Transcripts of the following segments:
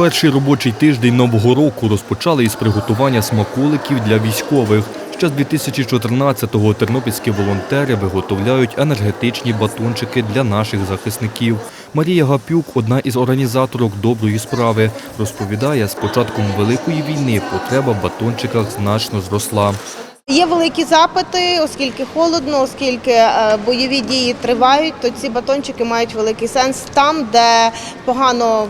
Перший робочий тиждень нового року розпочали із приготування смаколиків для військових. Ще з 2014-го тернопільські волонтери виготовляють енергетичні батончики для наших захисників. Марія Гапюк, одна із організаторок доброї справи, розповідає, з початком великої війни потреба в батончиках значно зросла. Є великі запити, оскільки холодно, оскільки е, бойові дії тривають, то ці батончики мають великий сенс там, де погано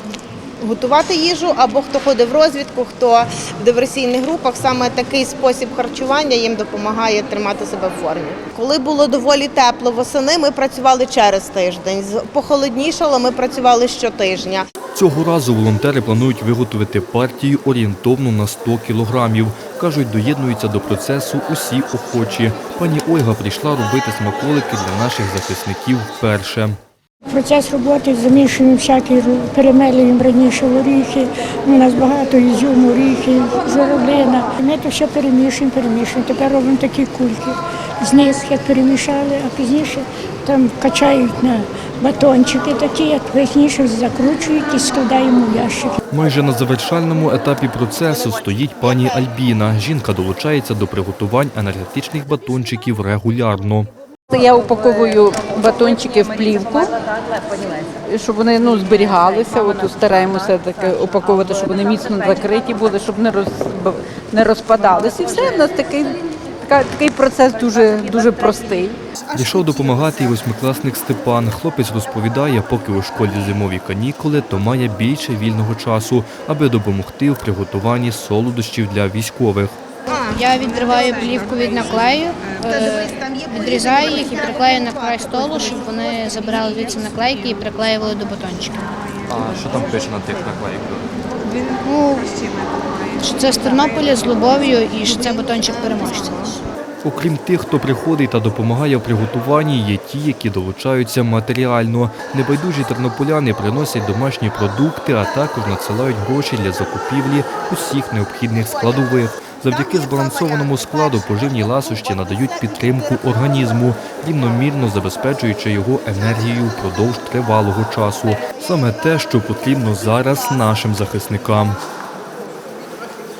готувати їжу, або хто ходить в розвідку, хто в диверсійних групах. Саме такий спосіб харчування їм допомагає тримати себе в формі. Коли було доволі тепло восени, ми працювали через тиждень. Похолоднішало, ми працювали щотижня. Цього разу волонтери планують виготовити партію орієнтовно на 100 кілограмів. Кажуть, доєднуються до процесу усі охочі. Пані Ольга прийшла робити смаколики для наших захисників вперше. Процес роботи замішуємо всякі перемелюємо раніше горіхи. У нас багато ізюму, оріхи, журавлина. Ми то все перемішуємо, перемішуємо. Тепер робимо такі кульки. З як перемішали, а пізніше там качають на батончики такі, як пізніше закручують і складаємо ящики. Майже на завершальному етапі процесу стоїть пані Альбіна. Жінка долучається до приготувань енергетичних батончиків регулярно. Я упаковую батончики в плівку, щоб вони ну, зберігалися. От стараємося таке упаковувати, щоб вони міцно закриті були, щоб не роз, не розпадалися. І все в нас такий, така- такий процес дуже, дуже простий. Прийшов допомагати і восьмикласник Степан. Хлопець розповідає, поки у школі зимові канікули, то має більше вільного часу, аби допомогти в приготуванні солодощів для військових. Я відриваю плівку від наклею, е, відрізаю їх і приклею на край столу, щоб вони забирали звідси наклейки і приклеювали до батончиків. А що там пише на тих наклейках? Ну, що це з Тернополя з любов'ю і що це батончик переможця. Окрім тих, хто приходить та допомагає в приготуванні, є ті, які долучаються матеріально. Небайдужі тернополяни приносять домашні продукти, а також надсилають гроші для закупівлі усіх необхідних складових. Завдяки збалансованому складу поживні ласощі надають підтримку організму, рівномірно забезпечуючи його енергією впродовж тривалого часу. Саме те, що потрібно зараз нашим захисникам.